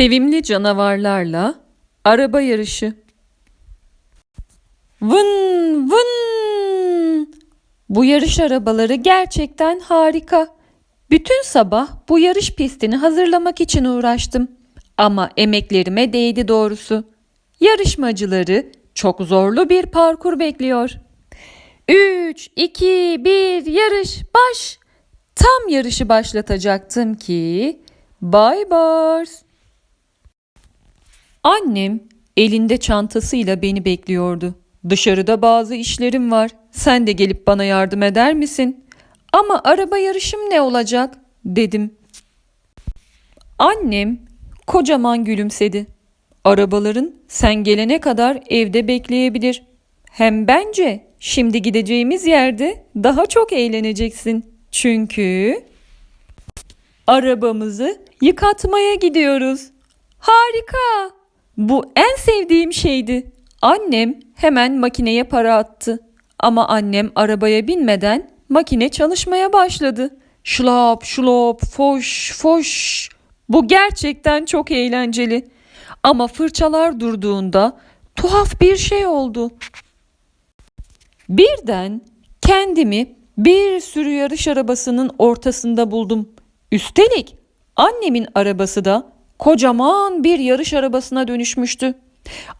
Sevimli canavarlarla araba yarışı. Vın vın. Bu yarış arabaları gerçekten harika. Bütün sabah bu yarış pistini hazırlamak için uğraştım. Ama emeklerime değdi doğrusu. Yarışmacıları çok zorlu bir parkur bekliyor. 3, 2, 1 yarış baş. Tam yarışı başlatacaktım ki Bay Bars. Annem elinde çantasıyla beni bekliyordu. Dışarıda bazı işlerim var. Sen de gelip bana yardım eder misin? Ama araba yarışım ne olacak? dedim. Annem kocaman gülümsedi. Arabaların sen gelene kadar evde bekleyebilir. Hem bence şimdi gideceğimiz yerde daha çok eğleneceksin. Çünkü arabamızı yıkatmaya gidiyoruz. Harika. Bu en sevdiğim şeydi. Annem hemen makineye para attı. Ama annem arabaya binmeden makine çalışmaya başladı. Şlop şlop foş foş. Bu gerçekten çok eğlenceli. Ama fırçalar durduğunda tuhaf bir şey oldu. Birden kendimi bir sürü yarış arabasının ortasında buldum. Üstelik annemin arabası da kocaman bir yarış arabasına dönüşmüştü.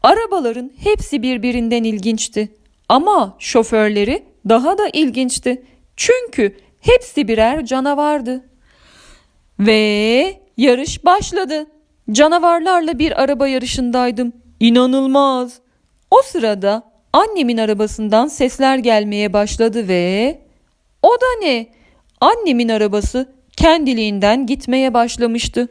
Arabaların hepsi birbirinden ilginçti. Ama şoförleri daha da ilginçti. Çünkü hepsi birer canavardı. Ve yarış başladı. Canavarlarla bir araba yarışındaydım. İnanılmaz. O sırada annemin arabasından sesler gelmeye başladı ve o da ne? Annemin arabası kendiliğinden gitmeye başlamıştı.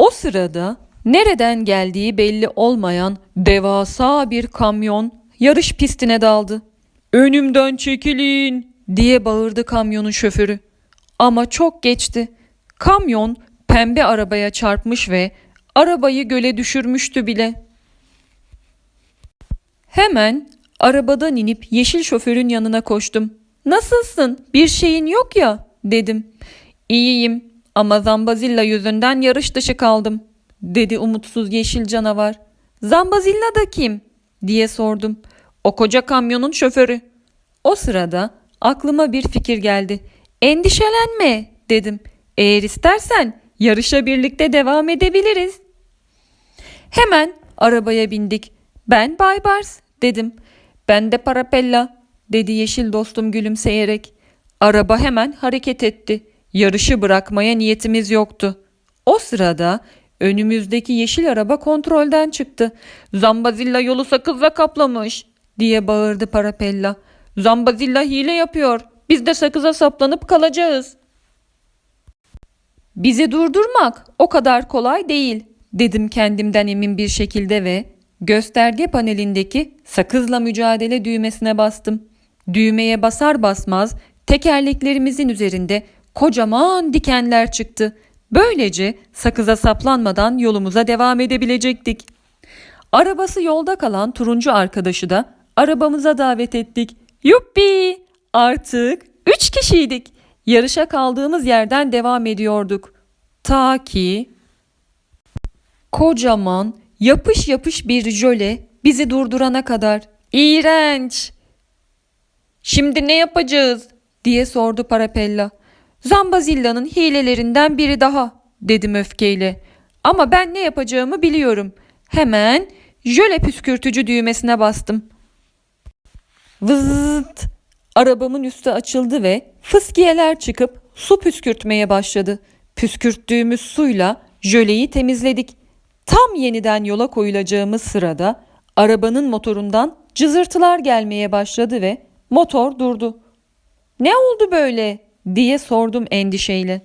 O sırada nereden geldiği belli olmayan devasa bir kamyon yarış pistine daldı. Önümden çekilin diye bağırdı kamyonun şoförü. Ama çok geçti. Kamyon pembe arabaya çarpmış ve arabayı göle düşürmüştü bile. Hemen arabadan inip yeşil şoförün yanına koştum. Nasılsın? Bir şeyin yok ya dedim. İyiyim ama Zambazilla yüzünden yarış dışı kaldım dedi umutsuz yeşil canavar. Zambazilla da kim? diye sordum. O koca kamyonun şoförü. O sırada aklıma bir fikir geldi. Endişelenme dedim. Eğer istersen yarışa birlikte devam edebiliriz. Hemen arabaya bindik. Ben Bay Bars dedim. Ben de Parapella dedi yeşil dostum gülümseyerek. Araba hemen hareket etti. Yarışı bırakmaya niyetimiz yoktu. O sırada önümüzdeki yeşil araba kontrolden çıktı. Zambazilla yolu sakızla kaplamış diye bağırdı Parapella. Zambazilla hile yapıyor. Biz de sakıza saplanıp kalacağız. Bizi durdurmak o kadar kolay değil dedim kendimden emin bir şekilde ve gösterge panelindeki sakızla mücadele düğmesine bastım. Düğmeye basar basmaz tekerleklerimizin üzerinde kocaman dikenler çıktı. Böylece sakıza saplanmadan yolumuza devam edebilecektik. Arabası yolda kalan turuncu arkadaşı da arabamıza davet ettik. Yuppi! Artık üç kişiydik. Yarışa kaldığımız yerden devam ediyorduk. Ta ki kocaman yapış yapış bir jöle bizi durdurana kadar. İğrenç! Şimdi ne yapacağız? diye sordu Parapella. Zambazilla'nın hilelerinden biri daha dedim öfkeyle. Ama ben ne yapacağımı biliyorum. Hemen jöle püskürtücü düğmesine bastım. Vızıt! Arabamın üstü açıldı ve fıskiyeler çıkıp su püskürtmeye başladı. Püskürttüğümüz suyla jöleyi temizledik. Tam yeniden yola koyulacağımız sırada arabanın motorundan cızırtılar gelmeye başladı ve motor durdu. Ne oldu böyle diye sordum endişeyle.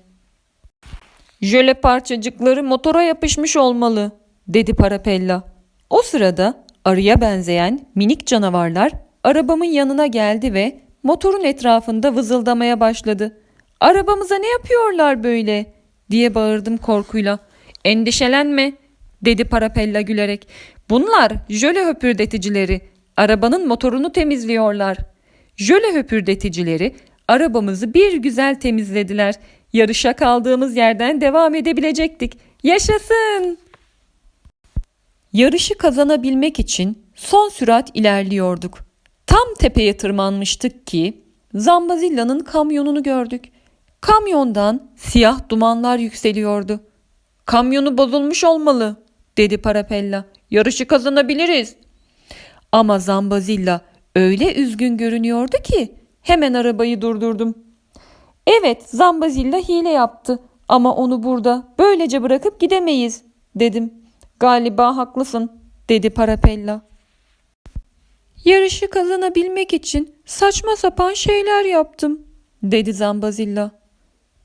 Jöle parçacıkları motora yapışmış olmalı dedi Parapella. O sırada arıya benzeyen minik canavarlar arabamın yanına geldi ve motorun etrafında vızıldamaya başladı. Arabamıza ne yapıyorlar böyle diye bağırdım korkuyla. Endişelenme dedi Parapella gülerek. Bunlar jöle höpürdeticileri. Arabanın motorunu temizliyorlar. Jöle höpürdeticileri arabamızı bir güzel temizlediler. Yarışa kaldığımız yerden devam edebilecektik. Yaşasın! Yarışı kazanabilmek için son sürat ilerliyorduk. Tam tepeye tırmanmıştık ki Zambazilla'nın kamyonunu gördük. Kamyondan siyah dumanlar yükseliyordu. Kamyonu bozulmuş olmalı dedi Parapella. Yarışı kazanabiliriz. Ama Zambazilla öyle üzgün görünüyordu ki hemen arabayı durdurdum. Evet Zambazilla hile yaptı ama onu burada böylece bırakıp gidemeyiz dedim. Galiba haklısın dedi Parapella. Yarışı kazanabilmek için saçma sapan şeyler yaptım dedi Zambazilla.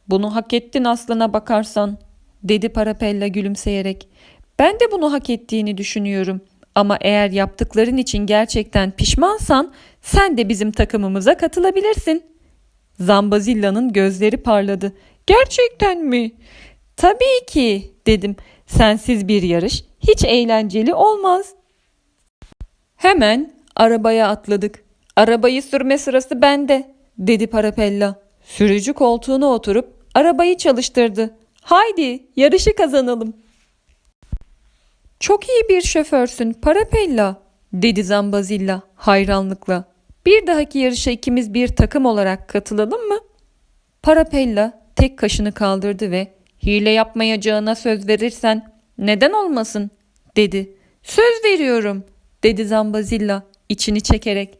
Bunu hak ettin aslına bakarsan dedi Parapella gülümseyerek. Ben de bunu hak ettiğini düşünüyorum. Ama eğer yaptıkların için gerçekten pişmansan sen de bizim takımımıza katılabilirsin. Zambazilla'nın gözleri parladı. Gerçekten mi? Tabii ki dedim. Sensiz bir yarış hiç eğlenceli olmaz. Hemen arabaya atladık. Arabayı sürme sırası bende dedi Parapella. Sürücü koltuğuna oturup arabayı çalıştırdı. Haydi yarışı kazanalım. Çok iyi bir şoförsün Parapella dedi Zambazilla hayranlıkla. Bir dahaki yarışa ikimiz bir takım olarak katılalım mı? Parapella tek kaşını kaldırdı ve hile yapmayacağına söz verirsen neden olmasın dedi. Söz veriyorum dedi Zambazilla içini çekerek.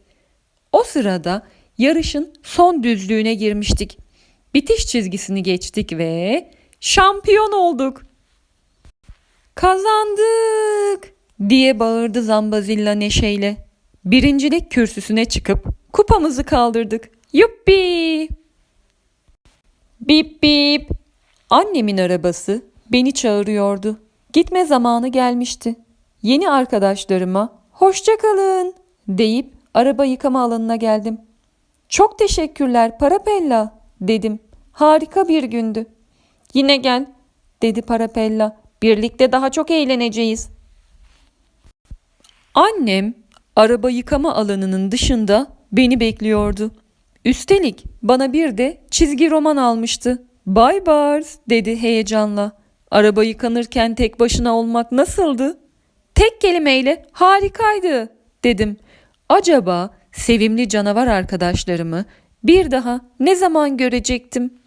O sırada yarışın son düzlüğüne girmiştik. Bitiş çizgisini geçtik ve şampiyon olduk. Kazandık diye bağırdı Zambazilla neşeyle. Birincilik kürsüsüne çıkıp kupamızı kaldırdık. Yuppi! Bip bip! Annemin arabası beni çağırıyordu. Gitme zamanı gelmişti. Yeni arkadaşlarıma hoşça kalın deyip araba yıkama alanına geldim. Çok teşekkürler Parapella dedim. Harika bir gündü. Yine gel dedi Parapella. Birlikte daha çok eğleneceğiz. Annem araba yıkama alanının dışında beni bekliyordu. Üstelik bana bir de çizgi roman almıştı. Bay Bars dedi heyecanla. Araba yıkanırken tek başına olmak nasıldı? Tek kelimeyle harikaydı dedim. Acaba sevimli canavar arkadaşlarımı bir daha ne zaman görecektim?